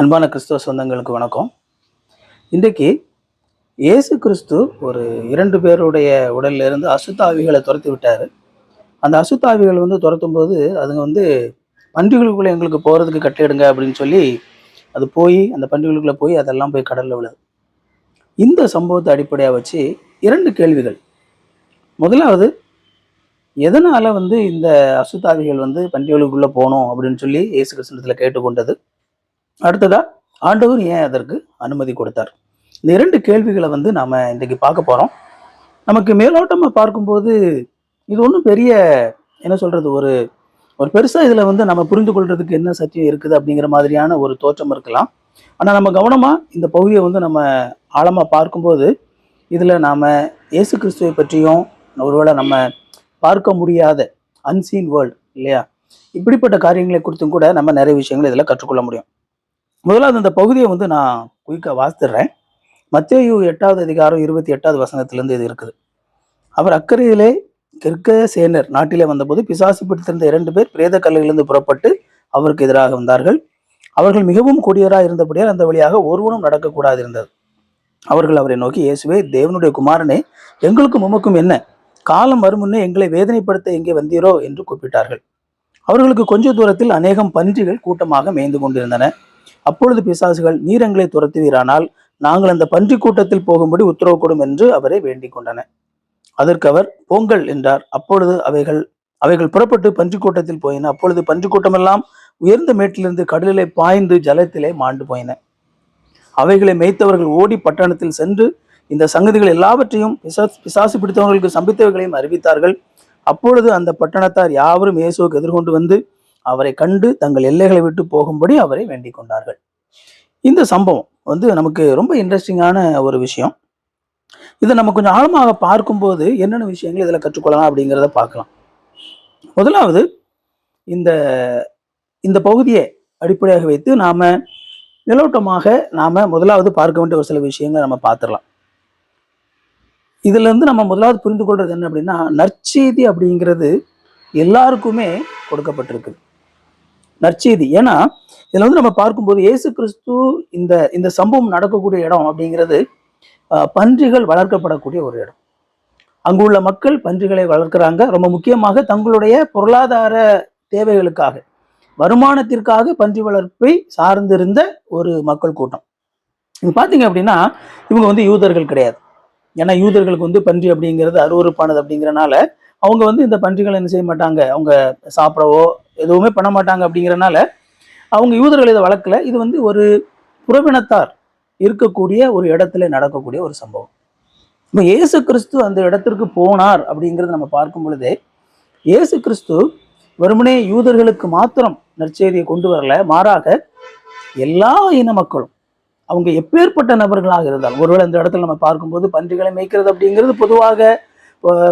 அன்பான கிறிஸ்துவ சொந்தங்களுக்கு வணக்கம். இன்றைக்கு இயேசு கிறிஸ்து ஒரு இரண்டு பேருடைய உடல்ல இருந்து அசுத்தாவிகளை துரத்தி விட்டார். அந்த அசுத்தாவிகள் வந்து துரத்தும் போது அதுங்க வந்து பன்றிகளுக்குள்ளே எங்களுக்கு போகிறதுக்கு கட்டிடுங்க அப்படின்னு சொல்லி அது போய் அந்த பன்றிகளுக்குள்ளே போய் அதெல்லாம் போய் கடலில் விழுது. இந்த சம்பவத்தை அடிப்படையாக வச்சு இரண்டு கேள்விகள். முதலாவது எதனால் வந்து இந்த அசுத்தாவிகள் வந்து பன்றிகளுக்குள்ளே போகணும் அப்படின்னு சொல்லி இயேசு கிருஷ்ணத்தில் கேட்டுக்கொண்டது? அடுத்ததா ஆண்டவர் ஏன் அதற்கு அனுமதி கொடுத்தார்? இந்த இரண்டு கேள்விகளை வந்து நாம இன்றைக்கு பார்க்க போறோம். நமக்கு மேலோட்டமாக பார்க்கும்போது இது ஒன்றும் பெரிய என்ன சொல்றது ஒரு ஒரு பெருசாக இதில் வந்து நம்ம புரிந்து கொள்றதுக்கு என்ன சத்தியம் இருக்குது அப்படிங்கிற மாதிரியான ஒரு தோற்றம் இருக்கலாம். ஆனால் நம்ம கவனமாக இந்த பகுதியை வந்து நம்ம ஆழமாக பார்க்கும்போது இதில் நாம் இயேசு கிறிஸ்துவை பற்றியும் ஒருவேளை நம்ம பார்க்க முடியாத அன்சீன் வேர்ல்டு இல்லையா? இப்படிப்பட்ட காரியங்களை குறித்தும் கூட நம்ம நிறைய விஷயங்கள் இதில் கற்றுக்கொள்ள முடியும். முதலாவது அந்த பகுதியை வந்து நான் குயிக்காக வாசித்துடுறேன். மத்தேயு எட்டாவது அதிகாரம் இருபத்தி எட்டாவது வசனத்திலேருந்து இது இருக்குது. அவர் அக்கறையிலே கிற்க சேனர் நாட்டிலே வந்தபோது பிசாசு பிடித்திருந்த இரண்டு பேர் பிரேத கல்லிலிருந்து புறப்பட்டு அவருக்கு எதிராக வந்தார்கள். அவர்கள் மிகவும் கொடியராக இருந்தபடியால் அந்த வழியாக ஒருவனும் நடக்கக்கூடாது இருந்தது அவர்கள் அவரை நோக்கி இயேசுவே தேவனுடைய குமாரனே எங்களுக்கும் உமக்கும் என்ன? காலம் வருமுன்னே எங்களை வேதனைப்படுத்த எங்கே வந்தீரோ? என்று கூப்பிட்டார்கள். அவர்களுக்கு கொஞ்ச தூரத்தில் அநேகம் பன்றிகள் கூட்டமாக மேய்ந்து கொண்டிருந்தன. அப்பொழுது பிசாசுகள் நீரங்களை துரத்துவீரானால் நாங்கள் அந்த பன்றி கூட்டத்தில் போகும்படி உத்தரவு கொடும் என்று அவரை வேண்டிக் கொண்டன. அதற்கு அவர் போங்கள் என்றார். அப்பொழுது அவைகள் அவைகள் புறப்பட்டு பன்றி கூட்டத்தில் போயின. அப்பொழுது பன்றி கூட்டமெல்லாம் உயர்ந்த மேட்டிலிருந்து கடலிலே பாய்ந்து ஜலத்திலே மாண்டு போயின. அவைகளை மேய்த்தவர்கள் ஓடி பட்டணத்தில் சென்று இந்த சங்கதிகள் எல்லாவற்றையும் பிசாசு பிசாசு பிடித்தவர்களுக்கு சம்பித்தவைகளையும் அறிவித்தார்கள். அப்பொழுது அந்த பட்டணத்தார் யாவரும் இயேசுவுக்கு எதிர்கொண்டு வந்து அவரை கண்டு தங்கள் எல்லைகளை விட்டு போகும்படி அவரை வேண்டிக் கொண்டார்கள். இந்த சம்பவம் வந்து நமக்கு ரொம்ப இன்ட்ரெஸ்டிங்கான ஒரு விஷயம். இதை நம்ம கொஞ்சம் ஆழமாக பார்க்கும்போது என்னென்ன விஷயங்கள் இதில் கற்றுக்கொள்ளலாம் அப்படிங்கிறத பார்க்கலாம். முதலாவது இந்த இந்த பகுதியை அடிப்படையாக வைத்து நாம் நிலோட்டமாக நாம் முதலாவது பார்க்க வேண்டிய ஒரு சில விஷயங்களை நம்ம பார்த்துடலாம். இதுலேருந்து நம்ம முதலாவது புரிந்து கொள்வது என்ன அப்படின்னா நற்செய்தி அப்படிங்கிறது எல்லாருக்குமே கொடுக்கப்பட்டிருக்குது நற்செய்தி. ஏன்னா இதில் வந்து நம்ம பார்க்கும்போது இயேசு கிறிஸ்து இந்த இந்த சம்பவம் நடக்கக்கூடிய இடம் அப்படிங்கிறது பன்றிகள் வளர்க்கப்படக்கூடிய ஒரு இடம். அங்குள்ள மக்கள் பன்றிகளை வளர்க்குறாங்க. ரொம்ப முக்கியமாக தங்களுடைய பொருளாதார தேவைகளுக்காக வருமானத்திற்காக பன்றி வளர்ப்பை சார்ந்திருந்த ஒரு மக்கள் கூட்டம். இங்க பார்த்தீங்க அப்படின்னா இவங்க வந்து யூதர்கள் கிடையாது. ஏன்னா யூதர்களுக்கு வந்து பன்றி அப்படிங்கிறது அருவறுப்பானது அப்படிங்கிறனால அவங்க வந்து இந்த பன்றிகளை என்ன செய்ய மாட்டாங்க? அவங்க சாப்பிடவோ எதுவுமே பண்ண மாட்டாங்க அப்படிங்கிறனால அவங்க யூதர்கள் இதை வளர்க்கல இது வந்து ஒரு புறவினத்தார் இருக்கக்கூடிய ஒரு இடத்துல நடக்கக்கூடிய ஒரு சம்பவம். இப்போ இயேசு கிறிஸ்து அந்த இடத்திற்கு போனார் அப்படிங்கிறத நம்ம பார்க்கும் பொழுதே இயேசு கிறிஸ்து வெறுமனே யூதர்களுக்கு மாத்திரம் நற்செய்தியை கொண்டு வரல மாறாக எல்லா இன மக்களும் அவங்க எப்பேற்பட்ட நபர்களாக இருந்தாலும் ஒருவேளை இந்த இடத்துல நம்ம பார்க்கும்போது பன்றிகளை மேய்க்கிறது அப்படிங்கிறது பொதுவாக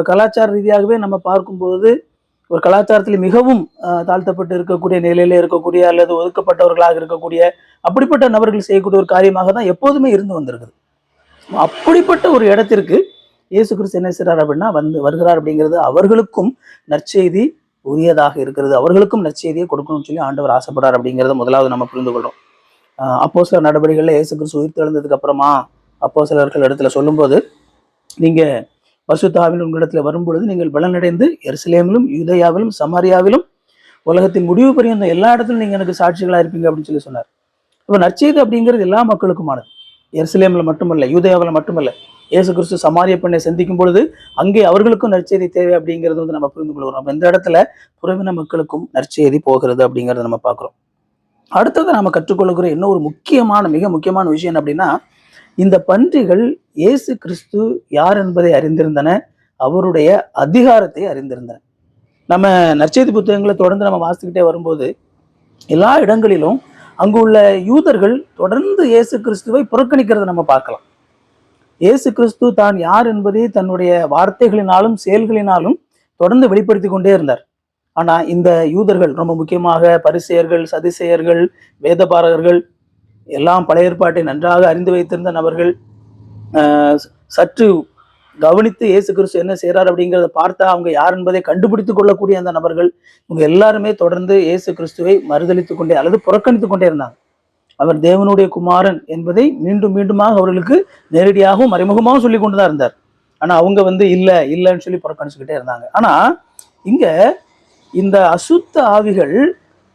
கலாச்சார ரீதியாகவே நம்ம பார்க்கும்போது ஒரு கலாச்சாரத்தில் மிகவும் தாழ்த்தப்பட்டு இருக்கக்கூடிய நிலையில இருக்கக்கூடிய அல்லது ஒதுக்கப்பட்டவர்களாக இருக்கக்கூடிய அப்படிப்பட்ட நபர்கள் செய்யக்கூடிய ஒரு காரியமாக தான் எப்போதுமே இருந்து வந்திருக்குது. அப்படிப்பட்ட ஒரு இடத்திற்கு இயேசு கிறிஸ்து என்ன செய்கிறார் அப்படின்னா வந்து வருகிறார் அப்படிங்கிறது அவர்களுக்கும் நற்செய்தி உரியதாக இருக்கிறது. அவர்களுக்கும் நற்செய்தியை கொடுக்கணும்னு சொல்லி ஆண்டவர் ஆசைப்படுறார் அப்படிங்கிறத முதலாவது நம்ம புரிந்து கொள்றோம். அப்போ சில நடவடிக்கைகளில் இயேசு கிறிஸ்து உயிர் தெழுந்ததுக்கு அப்புறமா அப்போ சிலர்கள் இடத்துல சொல்லும்போது நீங்கள் பசுத்தாவில் உங்களிடத்தில் வரும்பொழுது நீங்கள் பலனடைந்து எருசலேமிலும் யூதயாவிலும் சமாரியாவிலும் உலகத்தின் முடிவு பரியந்த எல்லா இடத்துலையும் நீங்கள் எனக்கு சாட்சிகளாக இருப்பீங்க அப்படின்னு சொல்லி சொன்னார். இப்போ நற்செய்தி அப்படிங்கிறது எல்லா மக்களுக்குமானது. எருசலேமில் மட்டுமல்ல யூதயாவில் மட்டுமல்ல இயேசு கிறிஸ்து சமாரிய பெண்ணை சந்திக்கும் பொழுது அங்கே அவர்களுக்கும் நற்செய்தி தேவை அப்படிங்கிறது வந்து நம்ம புரிந்து கொள்கிறோம். அப்ப இந்த இடத்துல புறவின மக்களுக்கும் நற்செய்தி போகிறது அப்படிங்கிறத நம்ம பார்க்குறோம். அடுத்தது நாம் கற்றுக்கொள்கிற இன்னும் ஒரு முக்கியமான மிக முக்கியமான விஷயம் என்ன அப்படின்னா இந்த பன்றிகள் இயேசு கிறிஸ்து யார் என்பதை அறிந்திருந்தன அவருடைய அதிகாரத்தை அறிந்திருந்தன. நம்ம நற்செய்தி புத்தகங்களை தொடர்ந்து நம்ம வாசிக்கிட்டே வரும்போது எல்லா இடங்களிலும் அங்கு உள்ள யூதர்கள் தொடர்ந்து இயேசு கிறிஸ்துவை புறக்கணிக்கிறதை நம்ம பார்க்கலாம். இயேசு கிறிஸ்து தான் யார் என்பதை தன்னுடைய வார்த்தைகளினாலும் செயல்களினாலும் தொடர்ந்து வெளிப்படுத்தி கொண்டே இருந்தார். ஆனால் இந்த யூதர்கள் ரொம்ப முக்கியமாக பரிசெயர்கள் சதிசெயர்கள் வேதபாரகர்கள் எல்லாம் பழைய ஏற்பாட்டை நன்றாக அறிந்து வைத்திருந்த நபர்கள் சற்று கவனித்து இயேசு கிறிஸ்து என்ன செய்கிறார் அப்படிங்கிறத பார்த்தா அவங்க யார் என்பதை கண்டுபிடித்து கொள்ளக்கூடிய அந்த நபர்கள் இவங்க எல்லாருமே தொடர்ந்து இயேசு கிறிஸ்துவை மறுதளித்து கொண்டே அல்லது புறக்கணித்துக் கொண்டே இருந்தாங்க. அவர் தேவனுடைய குமாரன் என்பதை மீண்டும் மீண்டுமாக அவர்களுக்கு நேரடியாகவும் மறைமுகமாகவும் சொல்லி கொண்டு தான் இருந்தார். ஆனால் அவங்க வந்து இல்லை இல்லைன்னு சொல்லி புறக்கணிச்சுக்கிட்டே இருந்தாங்க. ஆனால் இங்கே இந்த அசுத்த ஆவிகள்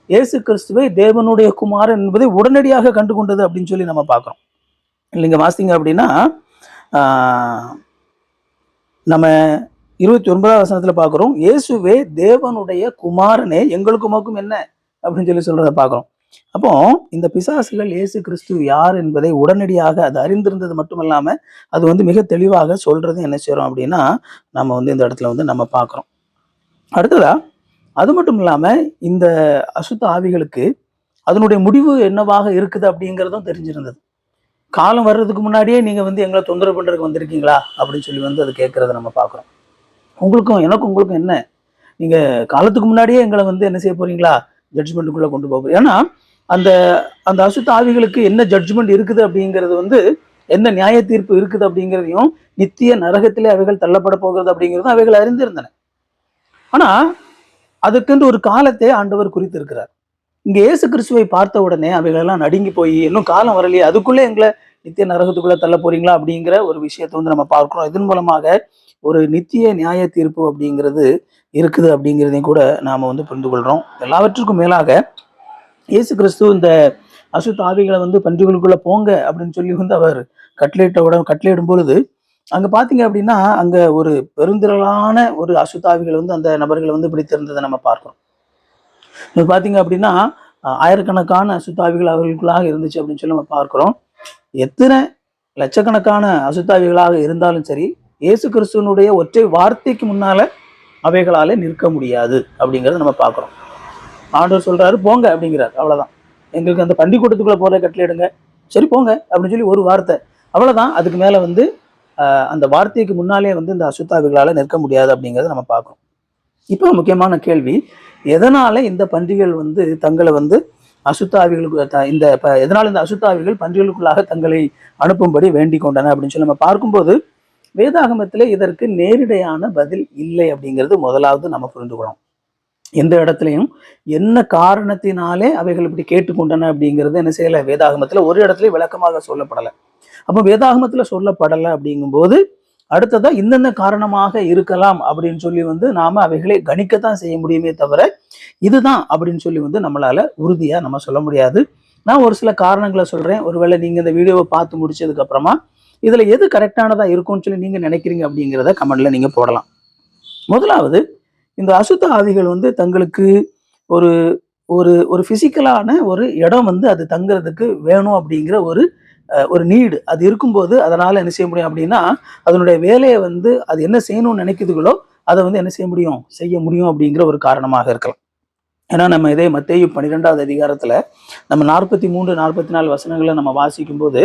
இயேசு கிறிஸ்துவை தேவனுடைய குமாரன் என்பதை உடனடியாக கண்டு கொண்டது அப்படின்னு சொல்லி நம்ம பார்க்குறோம். இல்லைங்க வாசிங்க அப்படின்னா நம்ம இருபத்தி ஒன்பதாம் வசனத்தில் பார்க்குறோம். இயேசுவே தேவனுடைய குமாரனே எங்களுக்கும் உமக்கும் என்ன? அப்படின்னு சொல்லி சொல்கிறத பார்க்குறோம். அப்போ இந்த பிசாசுகள் இயேசு கிறிஸ்து யார் என்பதை உடனடியாக அது அறிந்திருந்தது மட்டும் இல்லாமல் அது வந்து மிக தெளிவாக சொல்றது என்ன செய்கிறோம் அப்படின்னா நம்ம வந்து இந்த இடத்துல வந்து நம்ம பார்க்குறோம். அடுத்ததா அது மட்டும் இல்லாமல் இந்த அசுத்த ஆவிகளுக்கு அதனுடைய முடிவு என்னவாக இருக்குது அப்படிங்கிறதும் தெரிஞ்சிருந்தது. காலம் வர்றதுக்கு முன்னாடியே நீங்கள் வந்து எங்களை தொந்தரவு பண்ணுறதுக்கு வந்திருக்கீங்களா? அப்படின்னு சொல்லி வந்து அது கேட்குறத நம்ம பார்க்குறோம். உங்களுக்கும் எனக்கும் உங்களுக்கும் என்ன? நீங்கள் காலத்துக்கு முன்னாடியே எங்களை வந்து என்ன செய்ய போகிறீங்களா ஜட்ஜ்மெண்ட்டுக்குள்ளே கொண்டு போக ஏன்னா அந்த அந்த அசுத்த ஆவிகளுக்கு என்ன ஜட்ஜ்மெண்ட் இருக்குது அப்படிங்கிறது வந்து என்ன நியாய தீர்ப்பு இருக்குது அப்படிங்கிறதையும் நித்திய நரகத்திலே அவைகள் தள்ளப்பட போகிறது அப்படிங்கிறதும் அவைகள் அறிந்திருந்தன. ஆனால் அதுக்கென்று ஒரு காலத்தை ஆண்டவர் குறித்திருக்கிறார். இங்க இயேசு கிறிஸ்துவை பார்த்த உடனே அவைகளெல்லாம் நடுங்கி போய் இன்னும் காலம் வரலையே அதுக்குள்ளே எங்களை நித்திய நரகத்துக்குள்ள தள்ள போறீங்களா? அப்படிங்கிற ஒரு விஷயத்தை வந்து நம்ம பார்க்கிறோம். இதன் மூலமாக ஒரு நித்திய நியாய தீர்ப்பு அப்படிங்கிறது இருக்குது அப்படிங்கிறதையும் கூட நாம வந்து புரிந்து கொள்றோம். எல்லாவற்றுக்கும் மேலாக இயேசு கிறிஸ்து இந்த அசுத்த ஆவிகளை வந்து பன்றிகளுக்குள்ள போங்க அப்படின்னு சொல்லி வந்து அவர் கட்டளையிட்ட கட்லேடும் கட்டளையிடும் பொழுது அங்க பாத்தீங்க அப்படின்னா அங்க ஒரு பெருந்திரளான ஒரு அசுத்தாவிகள் வந்து அந்த நபர்களை வந்து பிடித்திருந்ததை நம்ம பார்க்கிறோம். இது பார்த்தீங்க அப்படின்னா ஆயிரக்கணக்கான அசுத்தாவிகள் அவர்களுக்குள்ளாக இருந்துச்சு அப்படின்னு சொல்லி நம்ம பார்க்கிறோம். எத்தனை லட்சக்கணக்கான அசுத்தாவிகளாக இருந்தாலும் சரி இயேசு கிறிஸ்துவனுடைய ஒற்றை வார்த்தைக்கு முன்னால அவைகளால நிற்க முடியாது அப்படிங்கிறத நம்ம பார்க்குறோம். ஆண்டவர் சொல்றாரு போங்க அப்படிங்கிறார். அவ்வளோதான் எங்களுக்கு அந்த பண்டிக்கூட்டத்துக்குள்ள போகிற கட்டளையிடுங்க. சரி போங்க அப்படின்னு சொல்லி ஒரு வார்த்தை. அவ்வளோதான் அதுக்கு மேலே வந்து அந்த வார்த்தைக்கு முன்னாலே வந்து இந்த அசுத்தாவிகளால் நிற்க முடியாது அப்படிங்கிறத நம்ம பார்க்குறோம் இப்போ முக்கியமான கேள்வி எதனால இந்த பன்றிகள் வந்து தங்களை வந்து அசுத்தாவிகளுக்கு த- இந்த ப- எதனால இந்த அசுத்தாவிகள் பன்றிகளுக்குள்ளாக தங்களை அனுப்பும்படி வேண்டிக் கொண்டன அப்படின்னு சொல்லி நம்ம பார்க்கும்போது வேதாகமத்திலே இதற்கு நேரிடையான பதில் இல்லை அப்படிங்கிறது முதலாவது நம்ம புரிந்துக்கிறோம் எந்த இடத்துலையும் என்ன காரணத்தினாலே அவைகள் இப்படி கேட்டுக்கொண்டன அப்படிங்கிறது என்ன செய்யலை? வேதாகமத்தில் ஒரு இடத்துலையும் விளக்கமாக சொல்லப்படலை. அப்போ வேதாகமத்தில் சொல்லப்படலை அப்படிங்கும்போது அடுத்ததாக இந்தந்த காரணமாக இருக்கலாம் அப்படின்னு சொல்லி வந்து நாம் அவைகளை கணிக்கத்தான் செய்ய முடியுமே தவிர இதுதான் அப்படின்னு சொல்லி வந்து நம்மளால் உறுதியாக நம்ம சொல்ல முடியாது. நான் ஒரு சில காரணங்களை சொல்கிறேன் ஒருவேளை நீங்கள் இந்த வீடியோவை பார்த்து முடிச்சதுக்கப்புறமா இதில் எது கரெக்டானதாக இருக்கும்னு சொல்லி நீங்கள் நினைக்கிறீங்க அப்படிங்கிறத கமெண்டில் நீங்கள் போடலாம். முதலாவது இந்த அசுத்த ஆவிகள் வந்து தங்களுக்கு ஒரு ஒரு ஒரு ஃபிசிக்கலான ஒரு இடம் வந்து அது தங்குறதுக்கு வேணும் அப்படிங்கிற ஒரு ஒரு நீடு அது இருக்கும்போது அதனால் என்ன செய்ய முடியும் அப்படின்னா அதனுடைய வேலையை வந்து அது என்ன செய்யணும்னு நினைக்குதுகளோ அதை வந்து என்ன செய்ய முடியும்? செய்ய முடியும் அப்படிங்கிற ஒரு காரணமாக இருக்கலாம். ஏன்னா நம்ம இதே மத்தேயு பன்னிரெண்டாவது அதிகாரத்தில் நம்ம நாற்பத்தி மூன்று நாற்பத்தி நாலு வசனங்களை நம்ம வாசிக்கும் போது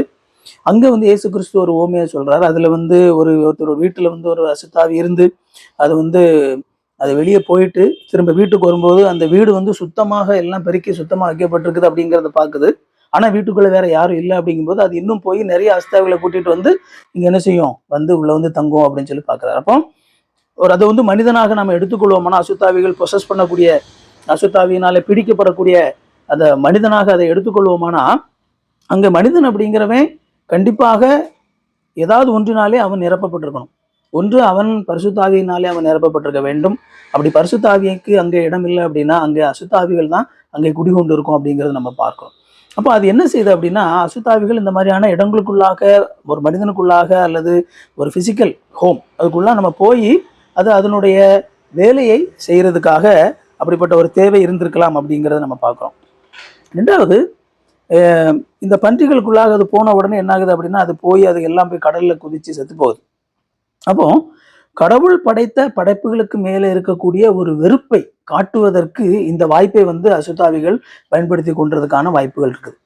வந்து இயேசு கிறிஸ்து ஒரு ஓமையை சொல்கிறார் அதில் வந்து ஒரு ஒருத்தர் ஒரு வந்து ஒரு அசுத்தாவி இருந்து அது வந்து அது வெளியே போயிட்டு திரும்ப வீட்டுக்கு வரும்போது அந்த வீடு வந்து சுத்தமாக எல்லாம் பெருக்கி சுத்தமாக வைக்கப்பட்டிருக்குது அப்படிங்கிறத பார்க்குது. ஆனால் வீட்டுக்குள்ளே வேற யாரும் இல்லை அப்படிங்கும்போது அது இன்னும் போய் நிறைய அஸ்தாவிகளை கூட்டிட்டு வந்து இங்கே என்ன செய்யும்? வந்து உள்ளே வந்து தங்கும் அப்படின்னு சொல்லி பார்க்குறாரு. அப்போ ஒரு அதை வந்து மனிதனாக நம்ம எடுத்துக்கொள்வோம்னா அசுத்தாவிகள் ப்ரொசஸ் பண்ணக்கூடிய அசுத்தாவியினால பிடிக்கப்படக்கூடிய அதை மனிதனாக அதை எடுத்துக்கொள்வோமானா அங்கே மனிதன் அப்படிங்கிறவன் கண்டிப்பாக ஏதாவது ஒன்றினாலே அவன் நிரப்பப்பட்டிருக்கணும். ஒன்று அவன் பரிசுத்தாவியினாலே அவன் நிரப்பப்பட்டிருக்க வேண்டும். அப்படி பரிசுத்தாவியக்கு அங்கே இடம் இல்லை அப்படின்னா அங்கே அசுத்தாவிகள் தான் அங்கே குடிகொண்டு இருக்கும் அப்படிங்கிறத நம்ம பார்க்கிறோம். அப்போ அது என்ன செய்யுது அப்படின்னா அசுத்தாவிகள் இந்த மாதிரியான இடங்களுக்குள்ளாக ஒரு மனிதனுக்குள்ளாக அல்லது ஒரு ஃபிசிக்கல் ஹோம் அதுக்குள்ளே நம்ம போய் அது அதனுடைய வேலையை செய்கிறதுக்காக அப்படிப்பட்ட ஒரு தேவை இருந்திருக்கலாம் அப்படிங்கிறத நம்ம பார்க்குறோம். ரெண்டாவது இந்த பன்றிகளுக்குள்ளாக அது போன உடனே என்ன ஆகுது அப்படின்னா அது போய் அது எல்லாம் போய் கடலில் குதித்து செத்து போகுது. அப்போது கடவுள் படைத்த படைப்புகளுக்கு மேலே இருக்கக்கூடிய ஒரு வெறுப்பை காட்டுவதற்கு இந்த வாய்ப்பை வந்து அசுத்தாவிகள் பயன்படுத்தி கொண்டதுக்கான வாய்ப்புகள் இருக்குது.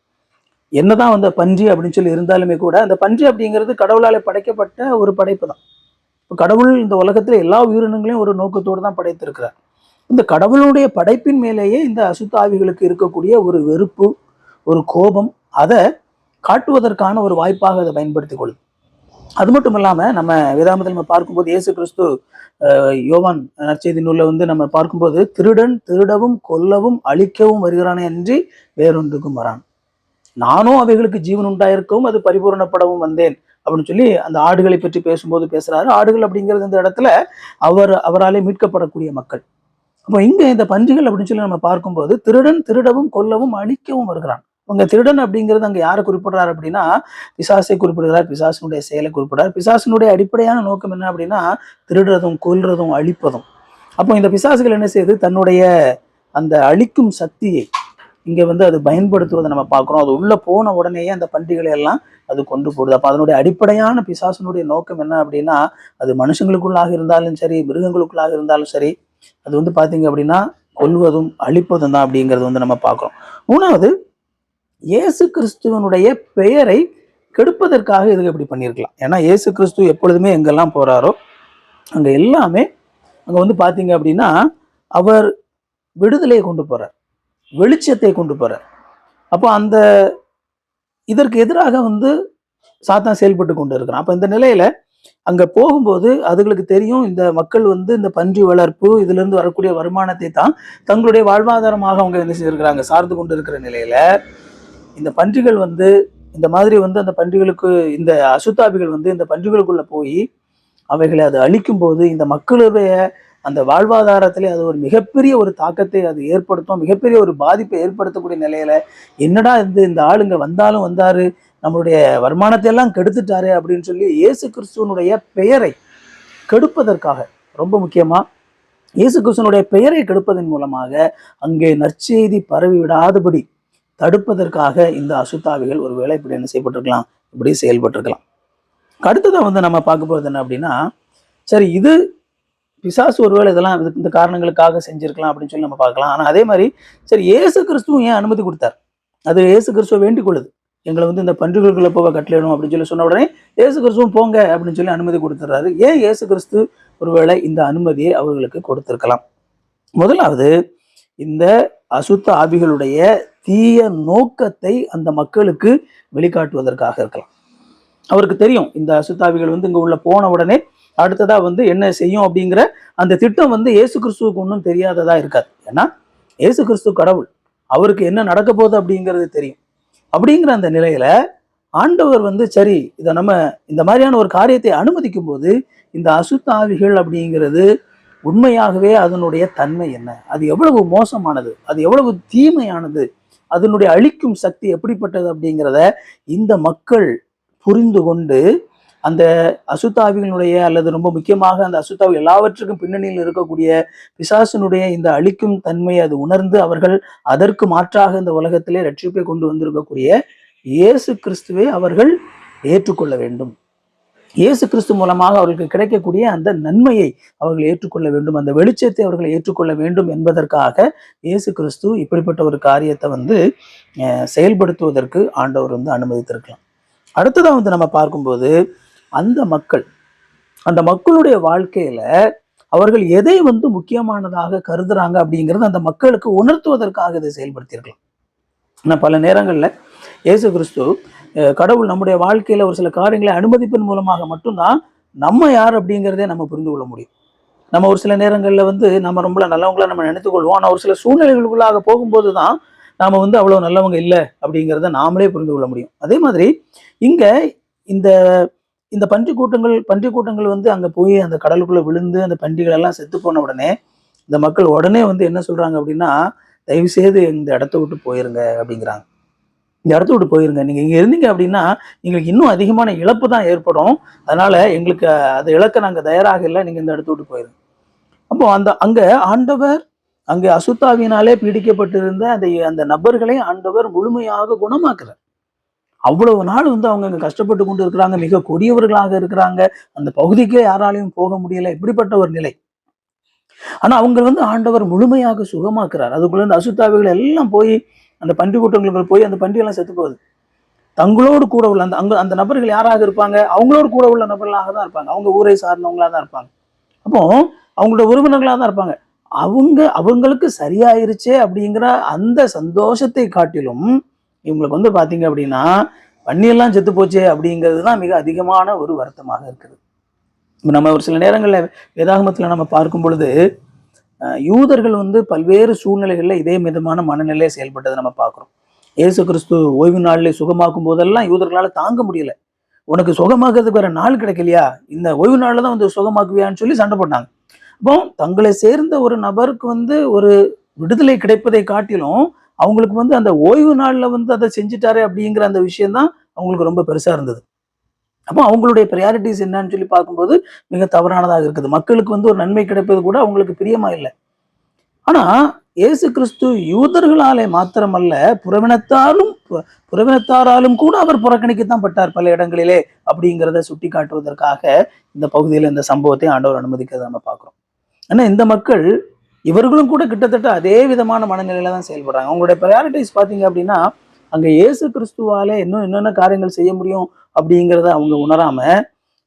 என்னதான் வந்து பன்றி அப்படின்னு சொல்லி இருந்தாலுமே கூட அந்த பன்றி அப்படிங்கிறது கடவுளால் படைக்கப்பட்ட ஒரு படைப்பு தான். இப்போ கடவுள் இந்த உலகத்தில் எல்லா உயிரினங்களையும் ஒரு நோக்கத்தோடு தான் படைத்திருக்கிறார். இந்த கடவுளுடைய படைப்பின் மேலேயே இந்த அசுத்தாவிகளுக்கு இருக்கக்கூடிய ஒரு வெறுப்பு ஒரு கோபம் அதை காட்டுவதற்கான ஒரு வாய்ப்பாக அதை பயன்படுத்திக் கொள்ளுது அது மட்டும் இல்லாம நம்ம வேதாமத்தில் நம்ம பார்க்கும்போது இயேசு கிறிஸ்து யோவான் நற்செய்தி நூலில் வந்து நம்ம பார்க்கும்போது திருடன் திருடவும் கொல்லவும் அழிக்கவும் வருகிறானே அன்றி வேறொன்றுக்கும் வரான். நானும் அவைகளுக்கு ஜீவன் உண்டாயிருக்கவும் அது பரிபூரணப்படவும் வந்தேன் அப்படின்னு சொல்லி அந்த ஆடுகளை பற்றி பேசும்போது பேசுறாரு. ஆடுகள் அப்படிங்கிறது இந்த இடத்துல அவர் அவராலே மீட்கப்படக்கூடிய மக்கள். அப்போ இங்க இந்த பன்றிகள் அப்படின்னு சொல்லி நம்ம பார்க்கும்போது திருடன் திருடவும் கொல்லவும் அழிக்கவும் வருகிறான். உங்க திருடன் அப்படிங்கிறது அங்கே யாரை குறிப்பிடுறாரு அப்படின்னா பிசாசை குறிப்பிடுகிறார் பிசாசினுடைய செயலை குறிப்பிடுறார் பிசாசினுடைய அடிப்படையான நோக்கம் என்ன அப்படின்னா திருடுறதும் கொல்றதும் அழிப்பதும். அப்போ இந்த பிசாசுகள் என்ன செய்யுது? தன்னுடைய அந்த அழிக்கும் சக்தியை இங்கே வந்து அது பயன்படுத்துவதை நம்ம பார்க்குறோம். அது உள்ளே போன உடனேயே அந்த பண்டிகளை எல்லாம் அது கொண்டு போடுது அப்போ அதனுடைய அடிப்படையான பிசாசனுடைய நோக்கம் என்ன அப்படின்னா அது மனுஷங்களுக்குள்ளாக இருந்தாலும் சரி மிருகங்களுக்குள்ளாக இருந்தாலும் சரி அது வந்து பார்த்தீங்க அப்படின்னா கொல்வதும் அழிப்பதும் தான் அப்படிங்கிறது வந்து நம்ம பார்க்குறோம். மூணாவது இயேசு கிறிஸ்துவனுடைய பெயரை கெடுப்பதற்காக இதுக்கு இப்படி பண்ணியிருக்கலாம். ஏன்னா இயேசு கிறிஸ்து எப்பொழுதுமே எங்கெல்லாம் போகிறாரோ அங்கே எல்லாமே அங்கே வந்து பார்த்தீங்க அப்படின்னா அவர் விடுதலையை கொண்டு போகிறார் வெளிச்சத்தை கொண்டு போகிறார் அப்போ அந்த இதற்கு எதிராக வந்து சாத்தான் செயல்பட்டு கொண்டு இருக்கிறான் அப்போ இந்த நிலையில அங்கே போகும்போது அதுகளுக்கு தெரியும் இந்த மக்கள் வந்து இந்த பன்றி வளர்ப்பு இதுல இருந்து வரக்கூடிய வருமானத்தை தான் தங்களுடைய வாழ்வாதாரமாக அவங்க என்ன செய்திருக்கிறாங்க சார்ந்து கொண்டு இருக்கிற நிலையில இந்த பன்றிகள் வந்து இந்த மாதிரி வந்து அந்த பன்றிகளுக்கு இந்த அசுத்தாபிகள் வந்து இந்த பன்றிகளுக்குள்ளே போய் அவைகளை அது அழிக்கும் போது இந்த மக்களுடைய அந்த வாழ்வாதாரத்திலே அது ஒரு மிகப்பெரிய ஒரு தாக்கத்தை அது ஏற்படுத்தும் மிகப்பெரிய ஒரு பாதிப்பை ஏற்படுத்தக்கூடிய நிலையில என்னடா இந்த இந்த ஆளுங்க வந்தாலும் வந்தாரு நம்மளுடைய வருமானத்தை எல்லாம் கெடுத்துட்டாரு அப்படின்னு சொல்லி இயேசு கிறிஸ்துவனுடைய பெயரை கெடுப்பதற்காக ரொம்ப முக்கியமா இயேசு கிறிஸ்துவனுடைய பெயரை கெடுப்பதன் மூலமாக அங்கே நற்செய்தி பரவி விடாதபடி தடுப்பதற்காக இந்த அசுத்தாவிகள் ஒரு வேலை இப்படி என்ன செய்யப்பட்டிருக்கலாம்? இப்படி செயல்பட்டிருக்கலாம். அடுத்ததாக வந்து நம்ம பார்க்க போகிறது என்ன அப்படின்னா சரி இது பிசாசு ஒருவேளை இதெல்லாம் இந்த காரணங்களுக்காக செஞ்சிருக்கலாம் அப்படின்னு சொல்லி நம்ம பார்க்கலாம். ஆனால் அதே மாதிரி சரி ஏசு கிறிஸ்துவும் ஏன் அனுமதி கொடுத்தார்? அது ஏசு கிறிஸ்துவ வேண்டிக் கொள்ளுது. எங்களை வந்து இந்த பன்றிகளுக்குள்ள போக கட்டளையிடும் அப்படின்னு சொல்லி சொன்ன உடனே ஏசு கிறிஸ்துவும் போங்க அப்படின்னு சொல்லி அனுமதி கொடுத்துட்றாரு. ஏன் ஏசு கிறிஸ்து ஒருவேளை இந்த அனுமதியை அவர்களுக்கு கொடுத்துருக்கலாம்? முதலாவது இந்த அசுத்த ஆவிகளுடைய தீய நோக்கத்தை அந்த மக்களுக்கு வெளிக்காட்டுவதற்காக இருக்கலாம். அவருக்கு தெரியும் இந்த அசுத்தாவிகள் வந்து இங்கே உள்ள போன உடனே அடுத்ததாக வந்து என்ன செய்யும் அப்படிங்கிற அந்த திட்டம் வந்து இயேசு கிறிஸ்துவுக்கு ஒன்றும் தெரியாததா இருக்காது. ஏன்னா இயேசு கிறிஸ்து கடவுள் அவருக்கு என்ன நடக்க போகுது அப்படிங்கிறது தெரியும். அப்படிங்கிற அந்த நிலையில ஆண்டவர் வந்து சரி இதை நம்ம இந்த மாதிரியான ஒரு காரியத்தை அனுமதிக்கும் போது இந்த அசுத்த ஆவிகள் அப்படிங்கிறது உண்மையாகவே அதனுடைய தன்மை என்ன? அது எவ்வளவு மோசமானது? அது எவ்வளவு தீமையானது? அதனுடைய அழிக்கும் சக்தி எப்படிப்பட்டது அப்படிங்கிறத இந்த மக்கள் புரிந்து கொண்டு அந்த அசுத்தாவிகளுடைய அல்லது ரொம்ப முக்கியமாக அந்த அசுத்தாவி எல்லாவற்றுக்கும் பின்னணியில் இருக்கக்கூடிய பிசாசினுடைய இந்த அழிக்கும் தன்மையை அது உணர்ந்து அவர்கள் அதற்கு மாற்றாக இந்த உலகத்திலே ரட்சிப்பை கொண்டு வந்திருக்கக்கூடிய இயேசு கிறிஸ்துவை அவர்கள் ஏற்றுக்கொள்ள வேண்டும். இயேசு கிறிஸ்து மூலமாக அவர்களுக்கு கிடைக்கக்கூடிய அந்த நன்மையை அவர்கள் ஏற்றுக்கொள்ள வேண்டும். அந்த வெளிச்சத்தை அவர்கள் ஏற்றுக்கொள்ள வேண்டும் என்பதற்காக இயேசு கிறிஸ்து இப்படிப்பட்ட ஒரு காரியத்தை வந்து அஹ், செயல்படுத்துவதற்கு ஆண்டவர் வந்து அனுமதித்திருக்கலாம். அடுத்ததாக வந்து நம்ம பார்க்கும்போது அந்த மக்கள் அந்த மக்களுடைய வாழ்க்கையில அவர்கள் எதை வந்து முக்கியமானதாக கருதுறாங்க அப்படிங்கிறது அந்த மக்களுக்கு உணர்த்துவதற்காக இதை செயல்படுத்தியிருக்கலாம். ஆனால் பல நேரங்களில் இயேசு கிறிஸ்து கடவுள் நம்முடைய வாழ்க்கையில ஒரு சில காரியங்களை அனுமதிப்பின் மூலமாக மட்டும்தான் நம்ம யார் அப்படிங்கிறதே நம்ம புரிந்து கொள்ள முடியும். நம்ம ஒரு சில நேரங்களில் வந்து நம்ம ரொம்ப நல்லவங்களா நம்ம நினைத்துக் கொள்வோம். ஆனால் ஒரு சில சூழ்நிலைகளுக்குள்ளாக போகும்போது தான் நாம வந்து அவ்வளோ நல்லவங்க இல்லை அப்படிங்கிறத நாமளே புரிந்து கொள்ள முடியும். அதே மாதிரி இங்க இந்த இந்த பன்றி கூட்டங்கள் பன்றி கூட்டங்கள் வந்து அங்க போய் அந்த கடலுக்குள்ள விழுந்து அந்த பன்றிகள் எல்லாம் செத்து போன உடனே இந்த மக்கள் உடனே வந்து என்ன சொல்றாங்க அப்படின்னா தயவு செய்து இந்த இடத்த விட்டு போயிருங்க அப்படிங்கிறாங்க. இந்த இடத்த விட்டு போயிருங்க. நீங்க இங்க இருந்தீங்க அப்படின்னா எங்களுக்கு இன்னும் அதிகமான இழப்பு தான் ஏற்படும். அதனால எங்களுக்கு அதை இழக்க நாங்க தயாராக இல்லை. நீங்க இந்த இடத்த விட்டு போயிருங்க. அப்போ அந்த அங்க ஆண்டவர் அங்கே அசுத்தாவினாலே பீடிக்கப்பட்டிருந்த அந்த அந்த நபர்களை ஆண்டவர் முழுமையாக குணமாக்குறார். அவ்வளவு நாள் வந்து அவங்க அங்க கஷ்டப்பட்டு கொண்டு இருக்கிறாங்க. மிக கொடியவர்களாக இருக்கிறாங்க. அந்த பகுதிக்கே யாராலையும் போக முடியலை. இப்படிப்பட்ட ஒரு நிலை. ஆனா அவங்க வந்து ஆண்டவர் முழுமையாக சுகமாக்குறார். அதுக்குள்ள இந்த அசுத்தாவிகள் எல்லாம் போய் அந்த பன்றி கூட்டங்களுக்கு போய் அந்த பன்றியெல்லாம் செத்து போகுது. தங்களோடு கூட உள்ள அந்த அங்க அந்த நபர்கள் யாராக இருப்பாங்க? அவங்களோடு கூட உள்ள நபர்களாக தான் இருப்பாங்க. அவங்க ஊரை சார்ந்தவங்களா தான் இருப்பாங்க. அப்போ அவங்களோட உறவினர்களாக தான் இருப்பாங்க. அவங்க அவங்களுக்கு சரியாயிருச்சே அப்படிங்கிற அந்த சந்தோஷத்தை காட்டிலும் இவங்களுக்கு வந்து பார்த்தீங்க அப்படின்னா பன்னியெல்லாம் செத்து போச்சே அப்படிங்கிறது தான் மிக அதிகமான ஒரு வருத்தமாக இருக்குது. நம்ம ஒரு சில நேரங்களில் வேதாகமத்தில் நம்ம பார்க்கும் பொழுது யூதர்கள் வந்து பல்வேறு சூழ்நிலைகளில் இதே விதமான மனநிலையை செயல்பட்டதை நம்ம பார்க்குறோம். இயேசு கிறிஸ்து ஓய்வு நாளில் சுகமாக்கும் போதெல்லாம் யூதர்களால் தாங்க முடியல. உனக்கு சுகமாக்குறதுக்கு வேற நாள் கிடைக்கலையா? இந்த ஓய்வு நாளில் தான் வந்து சுகமாக்குவியான்னு சொல்லி சண்டை போட்டாங்க. அப்போ தங்களை சேர்ந்த ஒரு நபருக்கு வந்து ஒரு விடுதலை கிடைப்பதை காட்டிலும் அவங்களுக்கு வந்து அந்த ஓய்வு நாளில் வந்து அதை செஞ்சுட்டாரு அப்படிங்கிற அந்த விஷயம் தான் அவங்களுக்கு ரொம்ப பெருசாக இருந்தது. அப்போ அவங்களுடைய ப்ரையாரிட்டிஸ் என்னன்னு சொல்லி பார்க்கும்போது மிக தவறானதாக இருக்குது. மக்களுக்கு வந்து ஒரு நன்மை கிடைப்பது கூட அவங்களுக்கு பிரியமா இல்லை. ஆனா இயேசு கிறிஸ்து யூதர்களாலே மாத்திரமல்ல புறவினத்தாரும் புறவினத்தாராலும் கூட அவர் புறக்கணிக்கத்தான் பட்டார் பல இடங்களிலே அப்படிங்கிறத சுட்டி காட்டுவதற்காக இந்த பகுதியில் இந்த சம்பவத்தை ஆண்டவர் அனுமதிக்கிறத நம்ம பார்க்குறோம். ஆனால் இந்த மக்கள் இவர்களும் கூட கிட்டத்தட்ட அதே விதமான மனநிலையில தான் செயல்படுறாங்க. அவங்களுடைய ப்ரையாரிட்டிஸ் பார்த்தீங்க அப்படின்னா அங்க இயேசு கிறிஸ்துவால இன்னும் என்னென்ன காரியங்கள் செய்ய முடியும் அப்படிங்கிறத அவங்க உணராம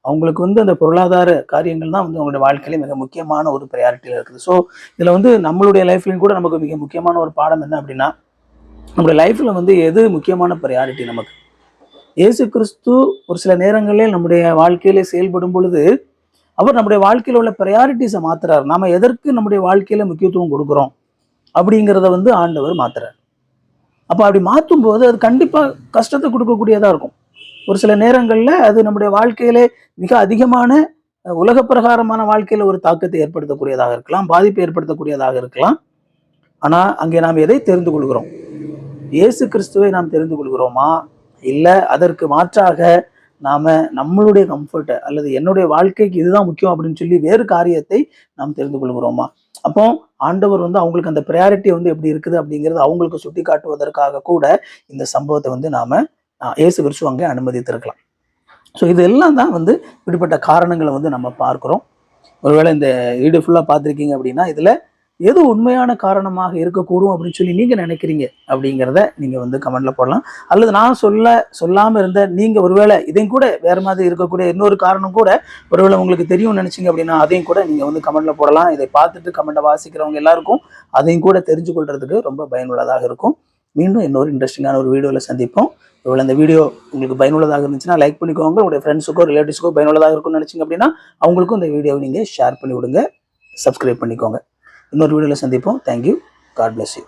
அவங்களுக்கு வந்து அந்த பொருளாதார காரியங்கள் தான் வந்து அவங்களுடைய வாழ்க்கையில மிக முக்கியமான ஒரு ப்ரையாரிட்டியில் இருக்குது. ஸோ இதில் வந்து நம்மளுடைய லைஃப்லையும் கூட நமக்கு மிக முக்கியமான ஒரு பாடம் என்ன அப்படின்னா நம்மளுடைய லைஃப்பில் வந்து எது முக்கியமான ப்ரையாரிட்டி நமக்கு? இயேசு கிறிஸ்து ஒரு சில நேரங்களில் நம்முடைய வாழ்க்கையில செயல்படும் பொழுது அவர் நம்முடைய வாழ்க்கையில் உள்ள ப்ரையாரிட்டிஸை மாத்துறாரு. நாம எதற்கு நம்முடைய வாழ்க்கையில முக்கியத்துவம் கொடுக்குறோம் அப்படிங்கிறத வந்து ஆண்டவர் மாத்துறார். அப்போ அப்படி மாற்றும் போது அது கண்டிப்பாக கஷ்டத்தை கொடுக்கக்கூடியதாக இருக்கும். ஒரு சில நேரங்களில் அது நம்முடைய வாழ்க்கையிலே மிக அதிகமான உலக பிரகாரமான வாழ்க்கையில் ஒரு தாக்கத்தை ஏற்படுத்தக்கூடியதாக இருக்கலாம் பாதிப்பை ஏற்படுத்தக்கூடியதாக இருக்கலாம். ஆனால் அங்கே நாம் எதை தெரிந்து கொள்கிறோம்? இயேசு கிறிஸ்துவை நாம் தெரிந்து கொள்கிறோமா? இல்லை அதற்கு மாற்றாக நாம் நம்மளுடைய கம்ஃபர்ட்டை அல்லது என்னுடைய வாழ்க்கைக்கு இதுதான் முக்கியம் அப்படின்னு சொல்லி வேறு காரியத்தை நாம் தெரிந்து கொள்கிறோமா? அப்போ ஆண்டவர் வந்து அவங்களுக்கு அந்த ப்ரையாரிட்டி வந்து எப்படி இருக்குது அப்படிங்கிறது அவங்களுக்கு சுட்டி காட்டுவதற்காக கூட இந்த சம்பவத்தை வந்து நாம இயேசு கிறிஸ்து அங்கே அனுமதித்திருக்கலாம். ஸோ இது எல்லாம் தான் வந்து இப்படிப்பட்ட காரணங்களை வந்து நம்ம பார்க்குறோம். ஒருவேளை இந்த வீடு ஃபுல்லாக பார்த்துருக்கீங்க அப்படின்னா இதில் எது உண்மையான காரணமாக இருக்கக்கூடும் அப்படின்னு சொல்லி நீங்கள் நினைக்கிறீங்க அப்படிங்கிறத நீங்கள் வந்து கமெண்ட்ல போடலாம். அல்லது நான் சொல்ல சொல்லாமல் இருந்த நீங்கள் ஒருவேளை இதையும் கூட வேறு மாதிரி இருக்கக்கூடிய இன்னொரு காரணம் கூட ஒருவேளை உங்களுக்கு தெரியும் நினச்சிங்க அப்படின்னா அதையும் கூட நீங்கள் வந்து கமெண்ட்ல போடலாம். இதை பார்த்துட்டு கமெண்ட்டை வாசிக்கிறவங்க எல்லாருக்கும் அதையும் கூட தெரிஞ்சு கொள்றதுக்கு ரொம்ப பயனுள்ளதாக இருக்கும். மீண்டும் இன்னொரு இன்ட்ரெஸ்டிங்கான ஒரு வீடியோவில் சந்திப்போம். ஒருவேளை இந்த வீடியோ உங்களுக்கு பயனுள்ளதாக இருந்துச்சுன்னா லைக் பண்ணிக்கோங்க. உங்களுடைய ஃப்ரெண்ட்ஸுக்கோ ரிலேட்டிவ்ஸுக்கோ பயனுள்ளதாக இருக்கும்னு நினச்சிங்க அப்படின்னா அவங்களுக்கும் இந்த வீடியோவை நீங்கள் ஷேர் பண்ணி விடுங்க சப்ஸ்கிரைப் பண்ணிக்கோங்க. இன்னொரு வீடியோவில் சந்திப்போம். Thank you God bless you